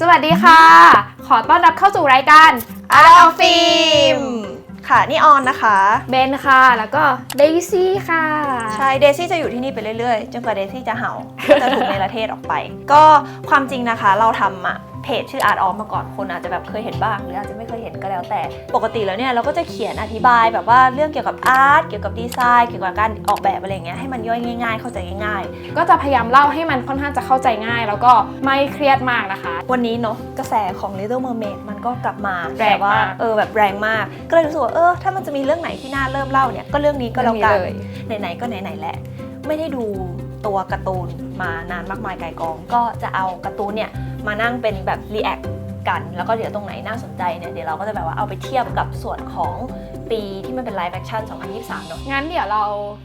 สวัสดีค่ะ ขอต้อนรับเข้าสู่รายการ Art of Film ค่ะ นี่ออนนะคะ เบนค่ะ แล้วก็เดซี่ค่ะ ใช่ เดซี่จะอยู่ที่นี่ไปเรื่อยๆ จนกว่าเดซี่จะเห่า จะถูกในประเทศออกไป ก็ความจริงนะคะ เราทำอะ เพจชื่อ Art of มาก่อนคนอาจจะแบบเคยเห็นบ้างหรืออาจจะไม่เคยเห็นก็แล้วแต่ปกติแล้วเนี่ยเราก็จะเขียนอธิบายแบบว่าเรื่องเกี่ยวกับอาร์ตเกี่ยวกับดีไซน์เกี่ยวกับการออกแบบอะไรอย่างเงี้ยให้มันย่อยง่าย ๆ เข้าใจง่ายก็จะพยายามเล่าให้มันค่อนข้างจะเข้าใจง่าย แล้วก็ไม่เครียดมากนะคะๆวันนี้เนาะกระแสของ Little Mermaid มันก็กลับมาแรงมากบบว่าเออแบบแรงมาก ก็เลยรู้สึกว่าเออถ้ามันจะมีเรื่องไหนที่น่าเริ่มเล่าเนี่ยก็เรื่องนี้ก็แล้วกันเรื่องนี้เลยไหนๆก็ไหนๆแหละไม่ได้ดูตัวการ์ตูนมานานมากมายไกลกอง ก็จะเอาการ์ตูนเนี่ย มานั่งเป็นแบบรีแอคกัน แล้วก็เดี๋ยวตรงไหนน่าสนใจเนี่ยเดี๋ยวเราก็จะแบบว่าเอาไปเทียบกับส่วนของปีที่มันเป็นไลฟ์แอคชั่น 2023 เนอะงั้นเดี๋ยวเรา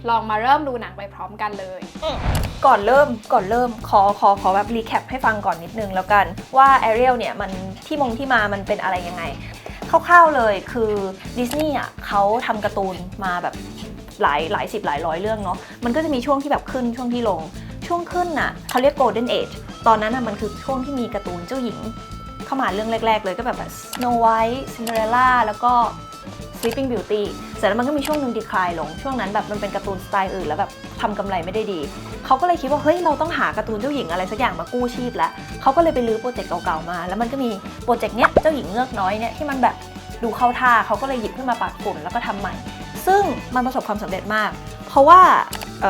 ลองมาเริ่มดูหนังไปพร้อมกันเลย ก่อนเริ่มก่อนเริ่มขอขอขอแบบรีแคปให้ฟังก่อนนิดนึงแล้วกันว่า Ariel เนี่ยมันที่มงที่มามันเป็นอะไรยังไงคร่าวๆเลยคือดิสนีย์อะเขาทำการ์ตูนมาแบบหลายหลายสิบหลายร้อยเรื่องเนาะมันก็จะมีช่วงที่แบบขึ้นช่วงที่ลง ช่วงขึ้นน่ะเขาเรียก Golden Age ตอนนั้นน่ะมันคือช่วงที่มีการ์ตูนเจ้าหญิง เข้ามาเรื่องแรก ๆ เลยก็แบบแบบ Snow White Cinderella แล้วก็ Sleeping Beauty เสร็จแล้วมันก็มีช่วงหนึ่งดีคลายลง ช่วงนั้นแบบมันเป็นการ์ตูนสไตล์อื่นแล้วแบบทำกำไรไม่ได้ดี เขาก็เลยคิดว่าเฮ้ยเราต้องหาการ์ตูนเจ้าหญิงอะไรสักอย่างมากู้ชีพแล้วเขาก็เลยไปรื้อโปรเจกต์เก่าๆมา แล้วมันก็มีโปรเจกต์เนี้ยเจ้าหญิงเงือกน้อยเนี่ยที่มันแบบดูเข้าท่าเขาก็เลยหยิบขึ้นมาปัดฝุ่นแล้วก็ทำใหม่ ซึ่งมันประสบความสำเร็จมาก เพราะว่า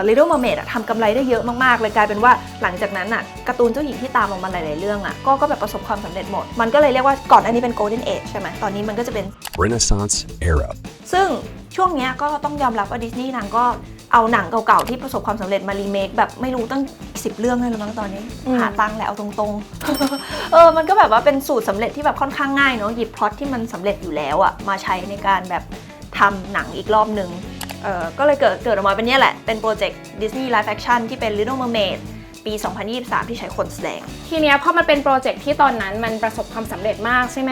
Little Mermaid อะทำกำไรได้เยอะมากๆเลยกลายเป็นว่าหลังจากนั้นอะการ์ตูนเจ้าหญิงที่ตามออกมาหลาย ๆ เรื่องอะก็ก็แบบประสบความสำเร็จหมด มันก็เลยเรียกว่าก่อนอันนี้เป็น Golden Age ใช่ไหมตอนนี้มันก็จะเป็น Renaissance era. ซึ่งช่วงเนี้ยก็ต้องยอมรับว่าดิสนีย์นางก็เอาหนังเก่าๆ ที่ประสบความสำเร็จมารีเมคแบบไม่รู้ตั้ง 10 เรื่องเลยแล้วมั้งตอนนี้ หาตังค์แหละเอาตรงๆ เออมันก็แบบว่าเป็นสูตรสำเร็จที่แบบค่อนข้างง่ายเนาะหยิบพล็อตที่มันสำเร็จอยู่แล้วอะมาใช้ในการแบบทำหนังอีกรอบหนึ่ง ก็เลยเกิดเกิดออกมาเป็นเนี้ยแหละ เป็นโปรเจกต์ Disney Live Action ที่เป็น Little Mermaid ปี 2023 ที่ใช้คนแสดง ทีเนี้ยพอมันเป็นโปรเจกต์ที่ตอนนั้นมันประสบความสำเร็จมากใช่ไหม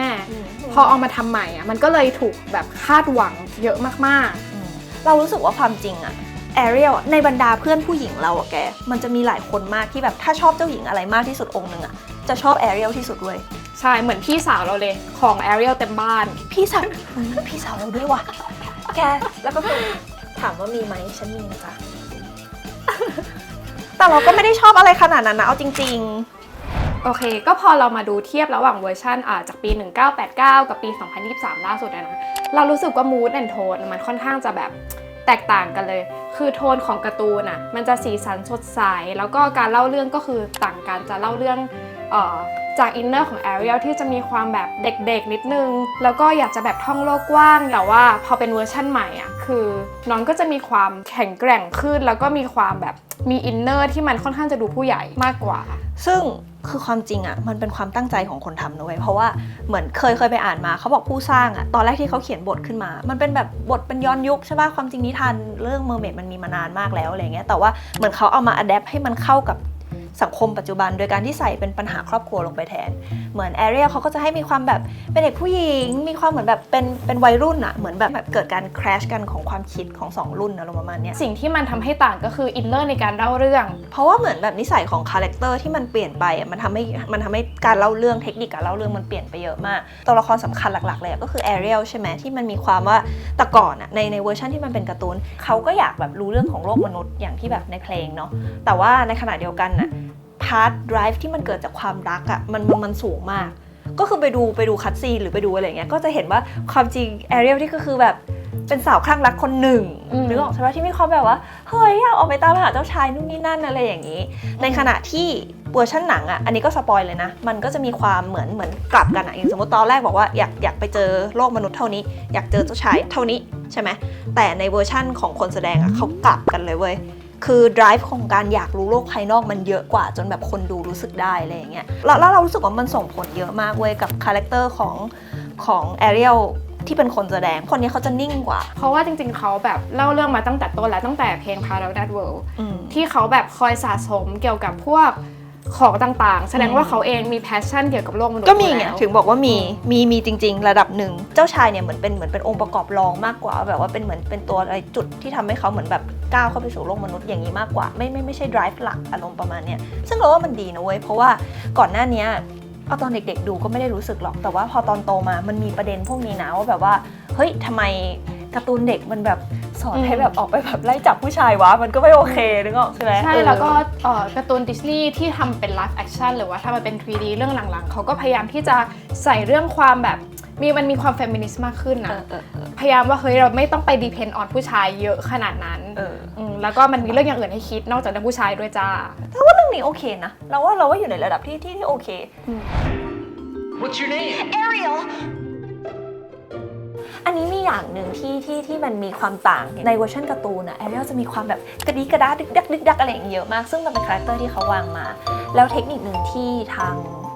พอเอามาทำใหม่อะมันก็เลยถูกแบบคาดหวังเยอะมากอืมเรารู้สึกว่าความจริงอะแอเรียลในบรรดาเพื่อนผู้หญิงเราอะแก มันจะมีหลายคนมากที่แบบถ้าชอบเจ้าหญิงอะไรมากที่สุดองค์หนึ่งอะจะชอบแอเรียลที่สุดเว้ยๆใช่เหมือนพี่สาวเราเลยของแอเรียลเต็มบ้าน พี่สาวอืมพี่สาวเราด้วยว่ะแกแล้วก็คือ ถามว่ามีไหมฉันมีนะคะแต่เราก็ไม่ได้ชอบอะไรขนาดนั้นนะเอาจริง ๆ โอเค ก็พอเรามาดูเทียบระหว่างเวอร์ชันอ่าจากปี 1989 กับปี 2023 ล่าสุดนะ เรารู้สึกว่า mood and tone มันค่อนข้างจะแบบแตกต่างกันเลย คือโทนของการ์ตูนอะ มันจะสีสันสดใส แล้วก็การเล่าเรื่องก็คือต่างกัน จะเล่าเรื่องอ่อ จากอินเนอร์ของ Ariel ที่จะมีความแบบเด็กๆนิดนึง แล้วก็อยากจะแบบท่องโลกกว้าง แต่ว่าพอเป็นเวอร์ชั่นใหม่อะคือน้องก็จะมีความแข็งแกร่งขึ้น แล้วก็มีความแบบมีอินเนอร์ที่มันค่อนข้างจะดูผู้ใหญ่มากกว่า ซึ่งคือความจริงอะมันเป็นความตั้งใจของคนทำนะเว้ยเพราะว่าเหมือนเคยเคยไปอ่านมาเขาบอกผู้สร้างอะตอนแรกที่เขาเขียนบทขึ้นมา มันเป็นแบบบทเป็นย้อนยุคใช่ป่ะความจริงนิทานเรื่องเมอร์เมดมันมีมานานมากแล้วอะไรเงี้ยแต่ว่าเหมือนเขาเอามาอัดแอปให้มันเข้ากับ สังคมปัจจุบัน โดยการที่ใส่เป็นปัญหาครอบครัวลงไปแทน เหมือนแอเรียเขาก็จะให้มีความแบบเป็นเด็กผู้หญิง มีความเหมือนแบบเป็นเป็นวัยรุ่นอะเหมือนแบบแบบเกิดการคราชกันของความคิดของสองรุ่นอะไรประมาณเนี้ยสิ่งที่มันทำให้ต่างก็คืออินเนอร์ในการเล่าเรื่อง เพราะว่าเหมือนแบบนิสัยของคาแรคเตอร์ที่มันเปลี่ยนไปอะมันทำให้มันทำให้การเล่าเรื่องเทคนิคการเล่าเรื่องมันเปลี่ยนไปเยอะมากตัวละครสำคัญหลักๆเลยอะก็คือแอเรียลใช่ไหมที่มันมีความว่าแต่ก่อนอะในในเวอร์ชันที่มันเป็นการ์ตูนเขาก็อยากแบบรู้เรื่องของโลกมนุษย์อย่างที่แบบในเพลงเนาะแต่ว่าในขณะเดียวกันน่ะ พาร์ท drive ที่มันเกิดจากความรักอะมันมันมันสูงมาก ก็คือไปดูไปดูคัตซีนหรือไปดูอะไรอย่างเงี้ยก็จะเห็นว่าความจริงแอเรียลที่ก็คือแบบเป็นสาวคลั่งรักคนหนึ่งอืมนึกออกใช่ไหมที่มีความแบบว่าเฮ้ยอยากออกไปตามหาเจ้าชายนู่นนี่นั่นอะไรอย่างนี้ ในขณะที่เวอร์ชันหนังอะ อันนี้ก็สปอยเลยนะ มันก็จะมีความเหมือนเหมือนกลับกันอะ อย่างสมมติตอนแรกบอกว่าอยากอยากไปเจอโลกมนุษย์เท่านี้ อยากเจอเจ้าชายเท่านี้ใช่ไหม แต่ในเวอร์ชั่นของคนแสดงอะเขากลับกันเลยเว้ย คือ drive ของการอยากรู้โลกภายนอกมันเยอะกว่าจนแบบคนดูรู้สึกได้อะไรอย่างเงี้ยแล้วแล้วเรารู้สึกว่ามันส่งผลเยอะมากเว้ยกับคาแรคเตอร์ของของแอเรียลที่เป็นคนแสดง คนนี้เขาจะนิ่งกว่า เพราะว่าจริงๆ เขาแบบเล่าเรื่องมาตั้งแต่ต้นแล้วตั้งแต่เพลง Parallel World อืมที่เขาแบบคอยสะสมเกี่ยวกับพวก ของต่างๆ แสดงว่าเขาเองมีแพชชั่นเกี่ยวกับโลกมนุษย์ก็มีอยู่ไงแล้วถึงบอกว่ามีมีมีจริง ๆ ระดับหนึ่งเจ้าชายเนี่ยเหมือนเป็นเหมือนเป็นองค์ประกอบรองมากกว่า แบบว่าเป็นเหมือนเป็นตัวอะไรจุดที่ทำให้เขาเหมือนแบบก้าวเข้าไปสู่โลกมนุษย์อย่างนี้มากกว่า ไม่ไม่ไม่ใช่ drive หลักอารมณ์ประมาณเนี้ยซึ่งเราว่ามันดีนะเว้ยเพราะว่าก่อนหน้าเนี้ยเอาตอนเด็กๆดูก็ไม่ได้รู้สึกหรอกแต่ว่าพอตอนโตมามันมีประเด็นพวกนี้นะว่าแบบว่าเฮ้ยทำไมการ์ตูนเด็กมันแบบ สอนอืมให้แบบออกไปแบบไล่จับผู้ชายวะ มันก็ไม่โอเคนึกออกใช่ไหมใช่เออแล้วก็เอ่อการ์ตูนดิสนีย์ที่ทำเป็นไลฟ์แอคชั่นหรือว่าทำมาเป็น 3D เรื่องหลังๆ เขาก็พยายามที่จะใส่เรื่องความแบบมีมันมีความเฟมินิสต์มากขึ้นเอนะอเออเออพยายามว่าเฮ้ยเราไม่ต้องไปดีเพนออนผู้ชายเยอะขนาดนั้นเออมแล้วก็มันมีเรื่องอย่างอื่นให้คิดนอกจากเรื่องผู้ชายด้วยจ้าแต่ว่าเรื่องนี้โอเคนะเราว่าเราว่าอยู่ในระดับที่ที่ที่โอเค What's your name? Ariel อันนี้มีอย่างหนึ่งที่ที่ที่มันมีความต่างในเวอร์ชันการ์ตูนอะแอเรียลจะมีความแบบกระดิกกระดาดึกดักดึกดักอะไรอย่างเงี้ยเยอะมาก ซึ่งมันเป็นคาแรคเตอร์ที่เขาวางมา แล้วเทคนิคหนึ่งที่ทาง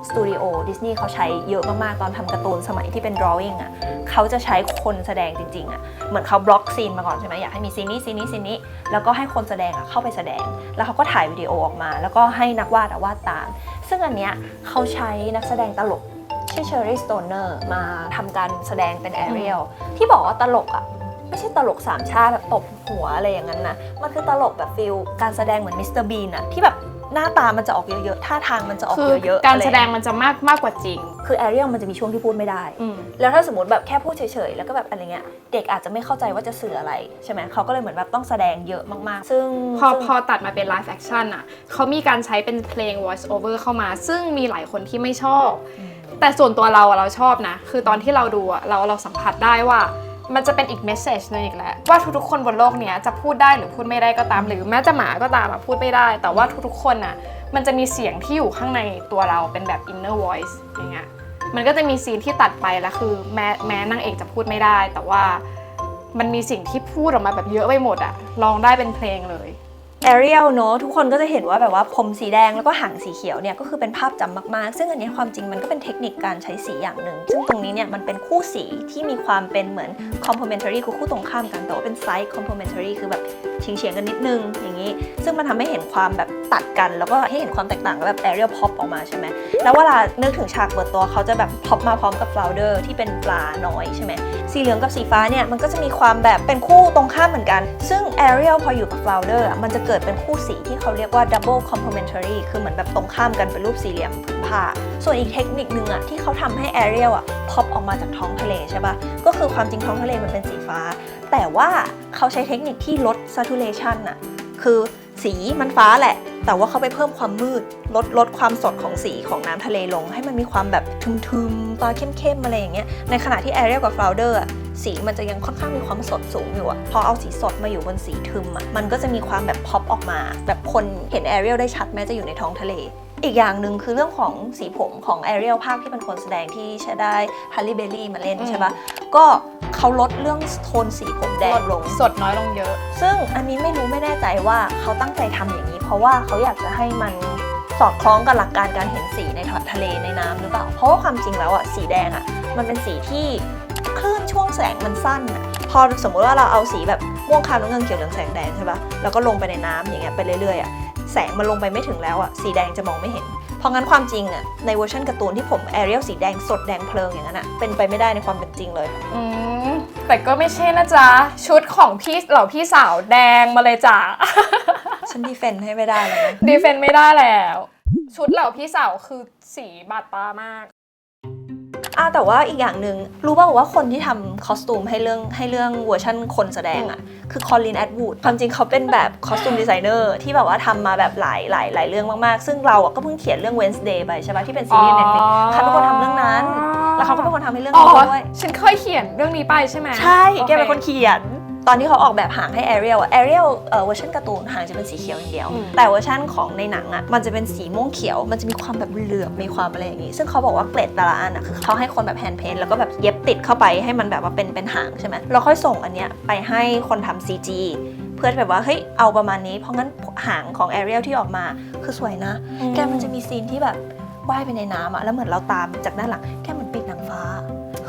สตูดิโอดิสนีย์เขาใช้เยอะมาก ๆ ตอนทำการ์ตูนสมัยที่เป็น drawing อะเขาจะใช้คนแสดงจริง ๆอะเหมือนเขาบล็อกซีนมาก่อนใช่ไหมอยากให้มีซีนนี้ซีนนี้ซีนนี้ แล้วก็ให้คนแสดงอะเข้าไปแสดง แล้วเขาก็ถ่ายวิดีโอออกมา แล้วก็ให้นักวาดอะวาดตาม ซึ่งอันเนี้ยเขาใช้นักแสดงตลก ชื่อเชอร์รี่สโตเนอร์มาทำการแสดงเป็นแอเรียลที่บอกว่าตลกอะไม่ใช่ตลกสามชาติแบบตบหัวอะไรอย่างนั้นนะมันคือตลกแบบฟิลการแสดงเหมือนมิสเตอร์บีนอะที่แบบหน้าตามันจะออกเยอะๆ ท่าทางมันจะออกคือเยอะๆการอะไแสดงมันจะมากมากกว่าจริง คือแอเรียลมันจะมีช่วงที่พูดไม่ได้อืมแล้วถ้าสมมติแบบแค่พูดเฉยๆ แล้วก็แบบอะไรเงี้ย เด็กอาจจะไม่เข้าใจว่าจะสื่ออะไรใช่ไหม เขาก็เลยเหมือนแบบต้องแสดงเยอะมากๆ ซึ่งพอซึ่งพอตัดมาเป็นไลฟ์แอคชั่นอะ เขามีการใช้เป็นเพลง voice over เข้ามา ซึ่งมีหลายคนที่ไม่ชอบ แต่ส่วนตัวเราอะเราชอบนะ คือตอนที่เราดูอะเราเราสัมผัสได้ว่ามันจะเป็นอีกเมสเซจนึงอีกแล้วว่าทุกๆคนบนโลกเนี้ยจะพูดได้หรือพูดไม่ได้ก็ตาม หรือแม้จะหมาก็ตามอะพูดไม่ได้ แต่ว่าทุกๆคนอะมันจะมีเสียงที่อยู่ข้างในตัวเราเป็นแบบ inner voice อย่างเงี้ยมันก็จะมีซีนที่ตัดไปแล้วคือแม้แม้นางเอกจะพูดไม่ได้ แต่ว่ามันมีสิ่งที่พูดออกมาแบบเยอะไปหมดอะลองได้เป็นเพลงเลย แอเรียลเนอะทุกคนก็จะเห็นว่าแบบว่าผมสีแดงแล้วก็หางสีเขียวเนี่ยก็คือเป็นภาพจำมากๆ ซึ่งอันนี้ความจริงมันก็เป็นเทคนิคการใช้สีอย่างหนึ่ง ซึ่งตรงนี้เนี่ยมันเป็นคู่สีที่มีความเป็นเหมือน complementary คือคู่ตรงข้ามกัน แต่ว่าเป็น side complementary คือแบบเฉียงเฉียงๆกันนิดนึงอย่างนี้ ซึ่งมันทำให้เห็นความแบบตัดกัน แล้วก็ให้เห็นความแตกต่างกับแบบ Ariel pop ออกมาใช่ไหมแล้วเวลานึกถึงฉากเปิดตัวเขาจะแบบ pop มาพร้อมกับ flounder ที่เป็นปลาน้อยใช่ไหม สีเหลืองกับสีฟ้าเนี่ยมันก็จะมีความแบบเป็นคู่ตรงข้ามเหมือนกัน ซึ่ง Ariel พออยู่กับ flounder มันจะเกิดเป็นคู่สีที่เขาเรียกว่า double complementary คือเหมือนแบบตรงข้ามกันเป็นรูปสี่เหลี่ยมผืนผ้า ส่วนอีกเทคนิคนึงอะที่เขาทำให้ Ariel อะ pop ออกมาจากท้องทะเลใช่ปะก็คือความจริงท้องทะเลมันเป็นสีฟ้า แต่ว่าเขาใช้เทคนิคที่ลด saturation อะคือ สีมันฟ้าแหละ แต่ว่าเขาไปเพิ่มความมืด ลดลดความสดของสีของน้ำทะเลลง ให้มันมีความแบบทึมๆฟ้าเข้มๆอะไรอย่างเงี้ย ในขณะที่แอเรียลกับฟลาวเดอร์สีมันจะยังค่อนข้างมีความสดสูงอยู่อะพอเอาสีสดมาอยู่บนสีทึมอะมันก็จะมีความแบบพ็อปออกมา แบบคนเห็นแอเรียลได้ชัดแม้จะอยู่ในท้องทะเล อีกอย่างหนึ่งคือเรื่องของสีผมของ Ariel ภาคที่เป็นคนแสดงที่ใช้ได้ Halle Berry มาเล่นอืมใช่ปะก็เขาลดเรื่องโทนสีผมแดงลง สดน้อยลงเยอะ ซึ่งอันนี้ไม่รู้ไม่แน่ใจว่าเขาตั้งใจทำอย่างนี้ เพราะว่าเขาอยากจะให้มันสอดคล้องกับหลักการการเห็นสีในทะเลในน้ำหรือเปล่า เพราะว่าความจริงแล้วอะสีแดงอะมันเป็นสีที่คลื่นช่วงแสงมันสั้นอะพอสมมุติว่าเราเอาสีแบบม่วงครามน้ำเงินเขียวเหลืองแสงแดงใช่ปะแล้วก็ลงไปในน้ำอย่างเงี้ยไปเรื่อยๆอะ แสงมันลงไปไม่ถึงแล้วอะสีแดงจะมองไม่เห็น เพราะงั้นความจริงอะในเวอร์ชันการ์ตูนที่ผมแอเรียลสีแดงสดแดงเพลิงอย่างนั้นอะเป็นไปไม่ได้ในความเป็นจริงเลย อืมแต่ก็ไม่ใช่นะจ๊ะ ชุดของพี่เหล่าพี่สาวแดงมาเลยจ้ะ ฉันดีเฟนให้ไม่ได้เลยนะ ดีเฟนไม่ได้แล้ว ชุดเหล่าพี่สาวคือสีบาดตามาก อ่าแต่ว่าอีกอย่างหนึ่งรู้ป่าวว่าคนที่ทำคอสตูมให้เรื่องให้เรื่องเวอร์ชันคนแสดงอะคือคอลินแอดวูดความจริงเขาเป็นแบบคอสตูมดีไซเนอร์ที่แบบว่าทำมาแบบหลายหลายหลายเรื่องมากๆ ซึ่งเราอะก็เพิ่งเขียนเรื่อง Wednesday ไปใช่ปะที่เป็นซีรีส์ Netflix เขาเป็นคนทำเรื่องนั้น แล้วเขาก็เป็นคนทำให้เรื่องอ๋อนี้ด้วย ฉันเคยเขียนเรื่องนี้ไปใช่ไหมใช่โอแกเป็นคนเขียน ตอนที่เขาออกแบบหางให้ Ariel อะ Ariel เอ่อเวอร์ชันการ์ตูนหางจะเป็นสีเขียวอย่างเดียวอืมแต่เวอร์ชันของในหนังอะมันจะเป็นสีม่วงเขียว มันจะมีความแบบเหลือบมีความอะไรอย่างงี้ ซึ่งเขาบอกว่าเกรดแต่ละอันอะคือเขาให้คนแบบแฮนด์เพนแล้วก็แบบเย็บติดเข้าไปให้มันแบบว่าเป็นเป็นหางใช่ไหมเราค่อยส่งอันเนี้ยไปให้คนทำ CG เพื่อแบบว่าเฮ้ยเอาประมาณนี้เพราะงั้นหางของ Ariel ที่ออกมาคือสวยนะ แกมันจะมีซีนที่แบบว่ายไปในน้ำอะแล้วเหมือนเราตามจากด้านหลังแกเหมือนปีกนางฟ้า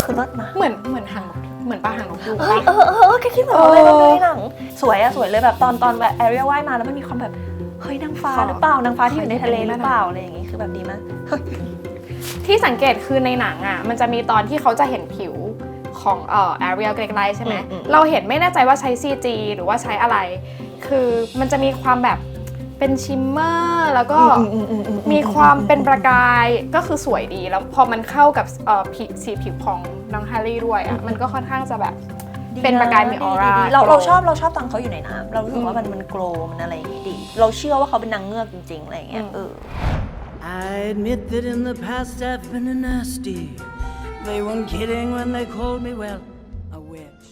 คือรถมาเหมือนเหมือนหางนกเหมือนปลาหางนกยูงเฮ้ยปะ เออเออเออแกคิดเหมือนเราเลยเออเราในหนังสวยอะสวยเลยแบบตอนตอนแบบแอเรียลว่ายมาแล้วมันมีความแบบเฮ้ยนางฟ้าขอหรือเปล่านางฟ้าที่อยู่ในทะเลขอหรือเปล่าอะไรอย่างงี้คือแบบดีมากที่สังเกตคือในหนังอะมันจะมีตอนที่เขาจะเห็นผิวของเอ่อ Ariel ไกลๆใช่ไหมอืมอืมเราเห็นไม่แน่ใจว่าใช้ CG หรือว่าใช้อะไร คือมันจะมีความแบบ เป็นชิมเมอร์แล้วก็อืมอืมอืมอืมมีความเป็นประกายก็คือสวยดีแล้วพอมันเข้ากับเอ่อผิวสีผิวของน้องแฮร์รี่ด้วยอะมันก็ค่อนข้างจะแบบดีเป็นประกายมีออร่าดีดีเราโกลว์เราชอบเราชอบตอนเขาอยู่ในน้ำเรารู้สึกว่าอืมมันมันโกลว์มันอะไรอย่างงี้ดี เราเชื่อว่าเขาเป็นนางเงือกจริงๆอะไรอย่างเงี้ยอืมเออ I admit that in the past I've been a nasty. They weren't kidding when they called me, well, a witch.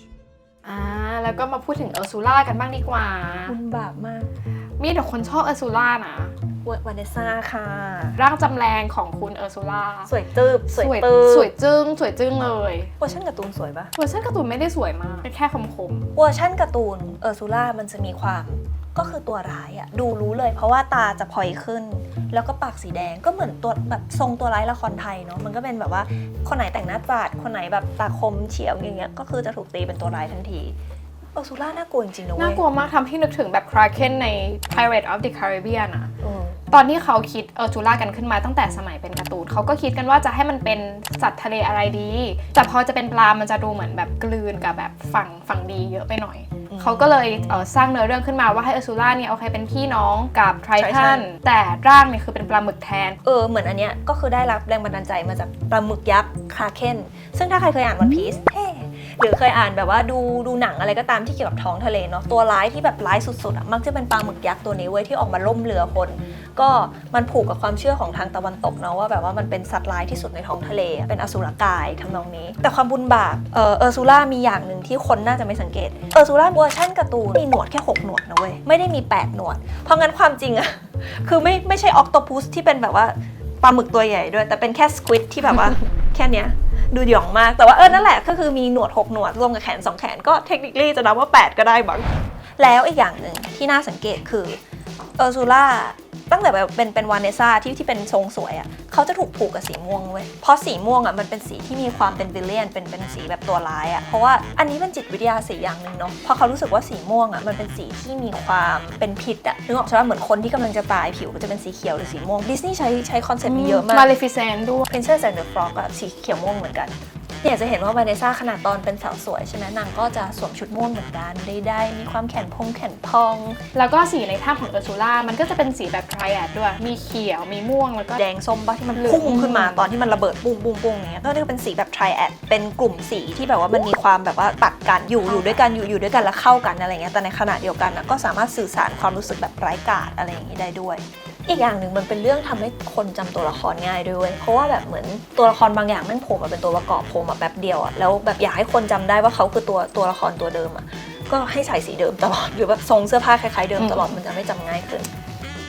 อ่าแล้วก็มาพูดถึงเออร์ซูล่ากันบ้างดีกว่า คุณบาปมาก มีแต่คนชอบเออร์ซูล่านะวานเนซ่าค่ะ ร่างจำแรงของคุณเออร์ซูล่าสวยตืบสวยสวยตืบสวยจึ้งสวยจึ้งเลยเวอร์ชันการ์ตูนสวยปะเวอร์ชันการ์ตูนไม่ได้สวยมากแค่คมคมเวอร์ชันการ์ตูนเออร์ซูล่ามันจะมีความก็คือตัวร้ายอะดูรู้เลย เพราะว่าตาจะพอยขึ้น แล้วก็ปากสีแดงก็เหมือนตัวแบบทรงตัวร้ายละครไทยเนาะมันก็เป็นแบบว่าคนไหนแต่งหน้าจัดคนไหนแบบตาคมเฉียวอย่างเงี้ยก็คือจะถูกตีเป็นตัวร้ายทันที เออร์ซูล่าน่ากลัวจริงๆนะๆเว้น่ายกลัวมากทำให้นึกถึงแบบคราเคนใน Pirate of the Caribbean อะเออตอนที่เขาคิดเออร์จูล่ากันขึ้นมาตั้งแต่สมัยเป็นการ์ตูนเขาก็คิดกันว่าจะให้มันเป็นสัตว์ทะเลอะไรดี แต่พอจะเป็นปลา มันจะดูเหมือนแบบกลืนกับแบบฝั่งฝั่งดีเยอะไปหน่อยอืมเขาก็เลยเอ่อสร้างเนื้อเรื่องขึ้นมาว่าให้เออร์ซูล่าเนี่ยโอเคเป็นพี่น้องกับไท Triton ทันแต่ร่างเนี่ยคือเป็นปลาหมึกแทน เออเหมือนอันเนี้ยก็คือได้รับแรงบันดาลใจมาจากปลาหมึกยักษ์คาเคนซึ่งถ้าใครเคยอ่านวันพีซเฮ้ หรือเคยอ่านแบบว่าดูดูหนังอะไรก็ตามที่เกี่ยวกับท้องทะเลเนาะตัวร้ายที่แบบร้ายสุดๆอะมักจะเป็นปลาหมึกยักษ์ตัวนี้เว้ยที่ออกมาล่มเรือคน ก็มันผูกกับความเชื่อของทางตะวันตกเนาะว่าแบบว่ามันเป็นสัตว์ร้ายที่สุดในท้องทะเล เป็นอสุรกายทำนองนี้ แต่ความบุญบาปเออเออร์ซูล่ามีอย่างหนึ่งที่คนน่าจะไม่สังเกตเออร์ซูล่าเวอร์ชันการ์ตูนมีหนวดแค่หกหนวดนะเว้ยไม่ได้มีแปดหนวด เพราะงั้นความจริงอะคือไม่ไม่ใช่ออกโตพุสที่เป็นแบบว่า ปลาหมึกตัวใหญ่ด้วย แต่เป็นแค่สควิดที่แบบว่า แค่เนี้ย ดูหยองมาก แต่ว่าเออนั่นแหละก็คือมีหนวด 6 หนวดรวมกับแขน 2 แขนก็เทคนิคลี่จะนับว่า 8 ก็ได้บ้างแล้วอีกอย่างหนึ่งที่น่าสังเกตคือเออร์ซูล่า ตั้งแต่แบบเป็นเป็นวานเนซ่าที่ที่เป็นทรงสวยอะ่ะเขาจะถูกผูกกับสีม่วงเว้ยเพราะสีม่วงอะ่ะมันเป็นสีที่มีความเป็นวิลเลียนเป็นเป็นสีแบบตัวร้ายอะ่ะเพราะว่าอันนี้เป็นจิตวิทยาสีอย่างหนึ่งเนาะเพราะเขารู้สึกว่าสีม่วงอะ่ะมันเป็นสีที่มีความเป็นพิษอะ่ะนึกออกใช่ไหมเหมือนคนที่กำลังจะตายผิวก็จะเป็นสีเขียวหรือสีม่วงดิสนีย์ใช้ใช้คอนเซ็ปต์นี้เยอะมากมาเลฟิเซนด้วย Princess and the Frog อะสีเขียวม่วงเหมือนกัน เนี่ยจะเห็นว่าวาเนซ่าขนาดตอนเป็นสาวสวยใช่ไหมนางก็จะสวมชุดม่วงเหมือนกันได้ได้มีความแขนพงแขนพอง แล้วก็สีในถ้ำของเออร์ซูล่ามันก็จะเป็นสีแบบไทรแอดด้วย มีเขียว มีม่วง แล้วก็แดงส้มปะที่มันเหลืองพุ่งขึ้นมาตอนที่มันระเบิดปุ้งปุ้งปุ้งอย่างเงี้ยก็เรียกเป็นสีแบบ triad เป็นกลุ่มสีที่แบบว่ามันมีความแบบว่าตัดกันอยู่อยู่ด้วยกันอยู่อยู่ด้วยกันแล้วเข้ากันอะไรเงี้ยแต่ในขณะเดียวกันนะก็สามารถสื่อสารความรู้สึกแบบไร้กาดอะไรอย่างนี้ได้ด้วย อีกอย่างหนึ่งมันเป็นเรื่องทำให้คนจำตัวละครง่ายด้วยเวย เพราะว่าแบบเหมือนตัวละครบางอย่างแม่งโผล่มาเป็นตัวประกอบโผล่มาแป๊บเดียวอะแล้วแบบอยากให้คนจำได้ว่าเขาคือตัวตัวละครตัวเดิมอะก็ให้ใส่สีเดิมตลอดหรือแบบทรงเสื้อผ้าคล้ายๆเดิมตลอดมันจะไม่จำง่ายขึ้น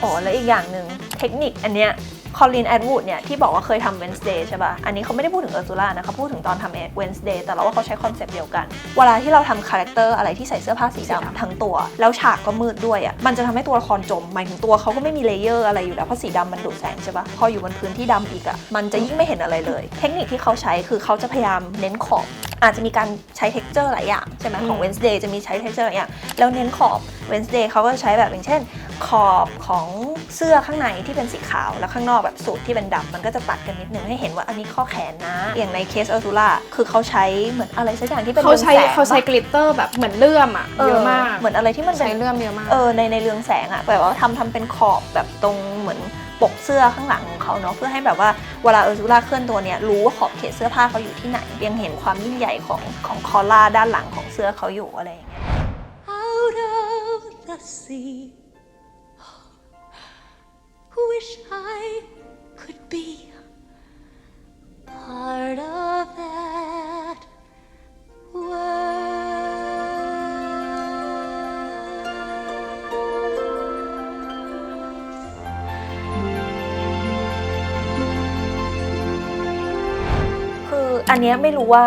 อ๋อแล้วอีกอย่างหนึ่งเทคนิคอันเนี้ย คอลินแอดวูดเนี่ยที่บอกว่าเคยทำ Wednesday ใช่ป่ะ อันนี้เขาไม่ได้พูดถึงเออร์ซูล่านะเขาพูดถึงตอนทำ Wednesday แต่เราว่าเขาใช้คอนเซปต์เดียวกัน เวลาที่เราทำคาแรคเตอร์อะไรที่ใส่เสื้อผ้าสีดำทั้งตัว แล้วฉากก็มืดด้วยอะมันจะทำให้ตัวละครจมหมายถึงตัวเขาก็ไม่มีเลเยอร์อะไรอยู่แล้วเพราะสีดำมันดูดแสงใช่ป่ะพออยู่บนพื้นที่ดำอีกอะมันจะยิ่งไม่เห็นอะไรเลย เทคนิคที่เขาใช้คือเขาจะพยายามเน้นขอบอาจจะมีการใช้ texture หลายอย่างใช่ไหมของ Wednesday จะมีใช้ texture หลายอย่าง แล้วเน้นขอบ Wednesday เขาก็จะใช้แบบอย่างเช่น ขอบของเสื้อข้างในที่เป็นสีขาว แล้วข้างนอกแบบสูทที่เป็นดำมันก็จะตัดกันนิดนึงให้เห็นว่าอันนี้ข้อแขนนะ อย่างในเคสเออร์ตูล่าคือเขาใช้เหมือนอะไรสักอย่างที่เป็นเขาใช้รืองแสงเขาใช้ปะกลิตเตอร์แบบเหมือนเลื่อมอะเยอะมากเหมือนอะไรที่มันเป็นใช้เลื่อมเยอะมากเออในในเรืองแสงอะแบบว่าทำทำเป็นขอบแบบตรงเหมือน ปกเสื้อข้างหลังของเขาเนาะเพื่อให้แบบว่าเวลาเออร์ซูล่าเคลื่อนตัวเนี่ยรู้ว่าขอบเขตเสื้อผ้าเขาอยู่ที่ไหนยังเห็นความยิ่งใหญ่ของของคอล่าด้านหลังของเสื้อเขาอยู่อะไรอย่างเงี้ย out of the sea. Wish I could be part of that world. ออันเนี้ยไม่รู้ว่า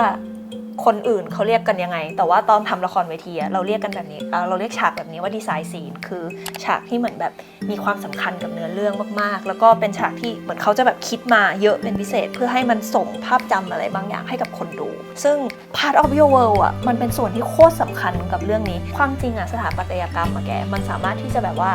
คนอื่นเขาเรียกกันยังไง แต่ว่าตอนทำละครเวทีเราเรียกกันแบบนี้เราเรียกฉากแบบนี้ว่าดีไซน์ซีนคือฉากที่เหมือนแบบมีความสำคัญกับเนื้อเรื่องมากๆ แล้วก็เป็นฉากที่เหมือนเขาจะแบบคิดมาเยอะเป็นพิเศษ เพื่อให้มันส่งภาพจำอะไรบางอย่างให้กับคนดู ซึ่ง part of your world อะมันเป็นส่วนที่โคตรสำคัญกับเรื่องนี้ ความจริงอะสถาปัตยกรรมอะแกมันสามารถที่จะแบบว่า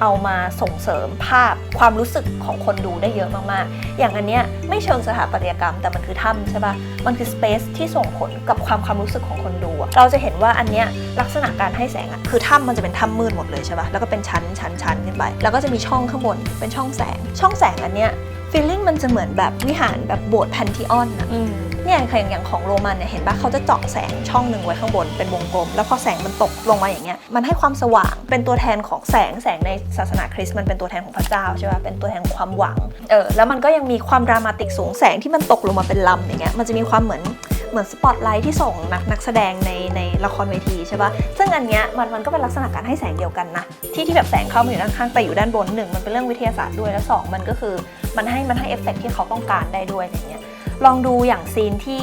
เอามาส่งเสริมภาพความรู้สึกของคนดูได้เยอะมากๆ อย่างอันเนี้ยไม่เชิงสถาปัตยกรรม แต่มันคือถ้ำใช่ปะมันคือสเปซที่ส่งผลกับความความรู้สึกของคนดูอะเราจะเห็นว่าอันเนี้ยลักษณะการให้แสงอะคือถ้ำมันจะเป็นถ้ำมืดหมดเลยใช่ปะแล้วก็เป็นชั้นชั้นชั้นขึ้นไป แล้วก็จะมีช่องข้างบนเป็นช่องแสง ช่องแสงอันเนี้ยฟีลลิ่งมันจะเหมือนแบบวิหารแบบโบสถ์แพนทิออนอะ เนี่ยอย่างอย่างของโรมันเนี่ยเห็นปะเขาจะเจาะแสงช่องหนึ่งไว้ข้างบนเป็นวงกลม แล้วพอแสงมันตกลงมาอย่างเงี้ยมันให้ความสว่างเป็นตัวแทนของแสงแสงในศาสนาคริสต์มันเป็นตัวแทนของพระเจ้าใช่ปะเป็นตัวแทนความหวังเออแล้วมันก็ยังมีความดรามาติกสูงแสงที่มันตกลงมาเป็นลำอย่างเงี้ยมันจะมีความเหมือนเหมือนสปอตไลท์ที่ส่งนักนักแสดงในในละครเวทีใช่ปะซึ่งอันเนี้ยมันมันก็เป็นลักษณะการให้แสงเดียวกันนะ ที่ที่แบบแสงเข้ามาอยู่ด้านข้างแต่อยู่ด้านบนหนึ่งมันเป็นเรื่องวิทยาศาสตร์ด้วยแล้วสองมันก็คือมันให้มันให้เอฟเฟกที่เขาต้องการได้ด้วยอย่างเงี้ย ลองดูอย่างซีนที่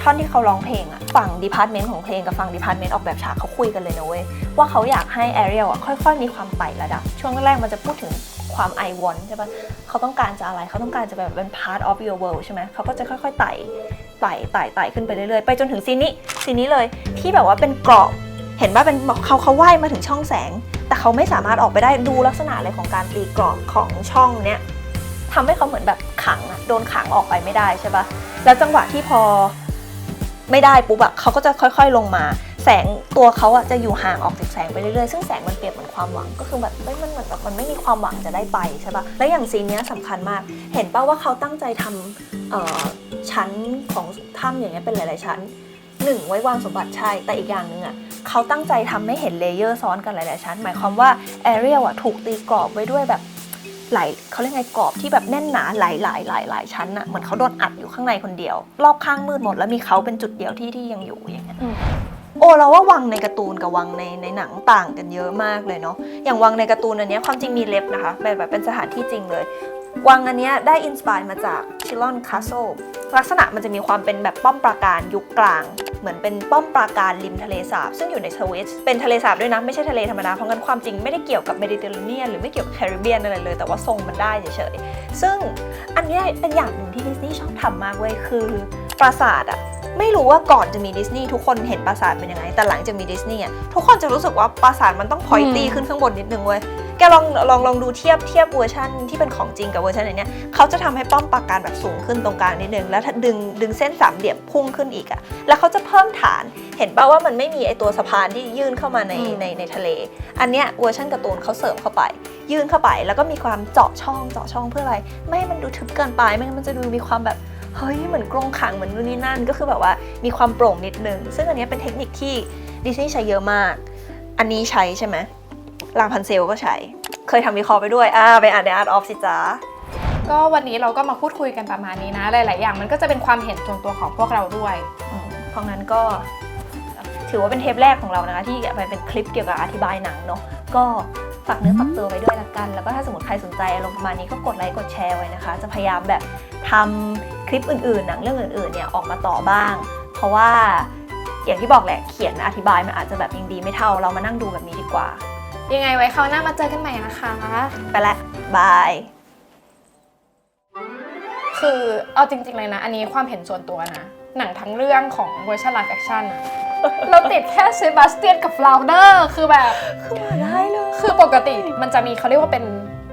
ท่อนที่เขาร้องเพลงอะฝั่งดีพาร์ตเมนต์ของเพลงกับฝั่งดีพาร์ตเมนต์ออกแบบฉากเขาคุยกันเลยนะเว้ย ว่าเขาอยากให้แอเรียลอะค่อยๆ มีความไต่ระดับ ช่วงแรกมันจะพูดถึงความ I want ใช่ปะเขาต้องการจะอะไรเขาต้องการจะแบบเป็น part of your world ใช่ไหมเขาก็จะค่อยๆไต่ไต่ไต่ไต่ขึ้นไปเรื่อยๆ ไปจนถึงซีนนี้ซีนนี้เลยที่แบบว่าเป็นกรอบเห็นว่าเป็นเขาเขาว่ายมาถึงช่องแสง แต่เขาไม่สามารถออกไปได้ดูลักษณะอะไรของการตีกรอบของช่องเนี้ย ทำให้เขาเหมือนแบบขังอะโดนขังออกไปไม่ได้ใช่ปะแล้วจังหวะที่พอไม่ได้ปุ๊บอะเขาก็จะค่อย ๆลงมา แสงตัวเขาอะจะอยู่ห่างออกจากแสงไปเรื่อยๆ ซึ่งแสงมันเปรียบเหมือนความหวัง ก็คือแบบเฮ้ยมันเหมือนแบบมันไม่มีความหวังจะได้ไปใช่ปะแล้วอย่างซีนนี้ยสำคัญมาก เห็นป่าว่าเขาตั้งใจทำเอ่อชั้นของถ้ำอย่างเงี้ยเป็นหลาย ๆ ชั้นหนึ่งไว้วางสมบัติใช่ แต่อีกอย่างหนึ่งอะเขาตั้งใจทำให้เห็นเลเยอร์ซ้อนกันหลาย ๆ ชั้น หมายความว่าแอเรียลอะถูกตีกรอบไว้ด้วยแบบ หลายเขาเรียกไงกรอบที่แบบแน่นหนาหลายหลายหลายหลายชั้นอะเหมือนเขาโดนอัดอยู่ข้างในคนเดียว รอบข้างมืดหมดแล้วมีเขาเป็นจุดเดียวที่ที่ยังอยู่อย่างเงี้ยอืมโอ้เราว่าวังในการ์ตูนกับวังในในหนังต่างกันเยอะมากเลยเนาะอย่างวังในการ์ตูนอันเนี้ยความจริงมีเล็บนะคะแบบแบบเป็นสถานที่จริงเลย วังอันเนี้ยได้อินสปายมาจากชิลอนคาส l ลักษณะมันจะมีความเป็นแบบป้อมปราการยุคกลาง เหมือนเป็นป้อมปราการริมทะเลสาบ ซึ่งอยู่ในสวิตเป็นทะเลสาบด้วยนะ ไม่ใช่ทะเลธรรมดา เพราะงั้นความจริงไม่ได้เกี่ยวกับเมดิเตอร์เรเนียนหรือไม่เกี่ยวกับแคริบเบียนอะไรเลย แต่ว่าทรงมันได้เฉยๆซึ่งอันนี้เป็นอย่างหนึ่งที่ดิสนีย์ชอบทำมากเว้ยคือ ปราสาทอะไม่รู้ว่าก่อนจะมีดิสนีย์ทุกคนเห็นปราสาทเป็นยังไง แต่หลังจากมีดิสนีย์อะทุกคนจะรู้สึกว่าปราสาทมันต้องพอยตี้อืมขึ้นข้างบนนิดนึงเว้ยแกลองลองลองดูเทียบเทียบเวอร์ชันที่เป็นของจริงกับเวอร์ชันอันเนี้ยเขาจะทำให้ป้อมปราการแบบสูงขึ้นตรงกลางนิดนึง แล้วถ้าดึงดึงเส้นสามเหลี่ยมพุ่งขึ้นอีกอะแล้วเขาจะเพิ่มฐานเห็นป่าว่ามันไม่มีไอตัวสะพานที่ยื่นเข้ามาในอืมในในทะเล อันเนี้ยเวอร์ชันการ์ตูนเขาเสริมเข้าไป ยื่นเข้าไป แล้วก็มีความเจาะช่องเจาะช่องเพื่ออะไร ไม่ให้มันดูทึบเกินไปไม่งั้นมันจะดูมีความแบบ เฮ้ยเหมือนกรงขังเหมือนนู่นนี่นั่น ก็คือแบบว่ามีความโปร่งนิดนึง ซึ่งอันเนี้ยเป็นเทคนิคที่ดิสนีย์ใช้เยอะมาก อันนี้ใช้ใช่ไหมลางพันเซลก็ใช้ เคยทำวิเคราะห์ไปด้วยอ่าไปอ่านใน Art of สิจ้าก็วันนี้เราก็มาพูดคุยกันประมาณนี้นะ หลาย ๆ อย่างมันก็จะเป็นความเห็นส่วนตัวของพวกเราด้วยอืมเพราะงั้นก็ถือว่าเป็นเทปแรกของเรานะคะ ที่ไปเป็นคลิปเกี่ยวกับอธิบายหนังเนาะก็ ฝากเนื้อฝากตัวไว้ด้วยละกัน แล้วก็ถ้าสมมติใครสนใจอารมณ์ประมาณนี้ก็กดไลค์กดแชร์ไว้นะคะ จะพยายามแบบทำคลิปอื่นๆ หนังเรื่องอื่นๆเนี่ยออกมาต่อบ้าง เพราะว่าอย่างที่บอกแหละเขียนอธิบายมันอาจจะแบบยังดีไม่เท่าเรามานั่งดูแบบนี้ดีกว่า ยังไงไว้คราวหน้ามาเจอกันใหม่นะคะ ไปละบายคือเอาจริง ๆ เลยนะ อันนี้ความเห็นส่วนตัวนะ หนังทั้งเรื่องของเวอร์ชันไลฟ์แอคชั่นเราติดแค่เซบาสเตียนกับฟลาวเดอร์ คือแบบ คือมาได้เลย คือปกติมันจะมีเขาเรียกว่าเป็น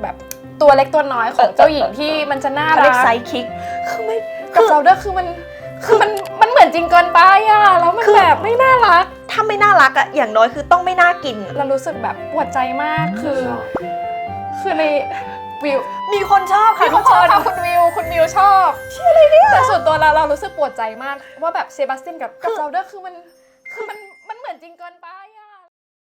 แบบตัวเล็กตัวน้อยของเจ้าหญิงที่มันจะน่าเขารัเรียกกไซคิก คือไม่ กับฟลาวเดอร์คือมันคือมันมันเหมือนจริงเกินไปอะแล้วมันคือ แบบไม่น่ารัก ถ้าไม่น่ารักอะอย่างน้อยคือต้องไม่น่ากินอะเรารู้สึกแบบปวดใจมากคือ คือในวิวมีคนชอบค่ะมีคทุนกชคอบน ค่ะคุณวิวคุณวิวชอบเชื่ออะไรเนี่ยแต่ส่วนตัวเราเรารู้สึกปวดใจมาก ว่าแบบเซบาสเตียนกับกับฟลาวเดอร์คือมันคือมันมันเหมือนจริงเกินไป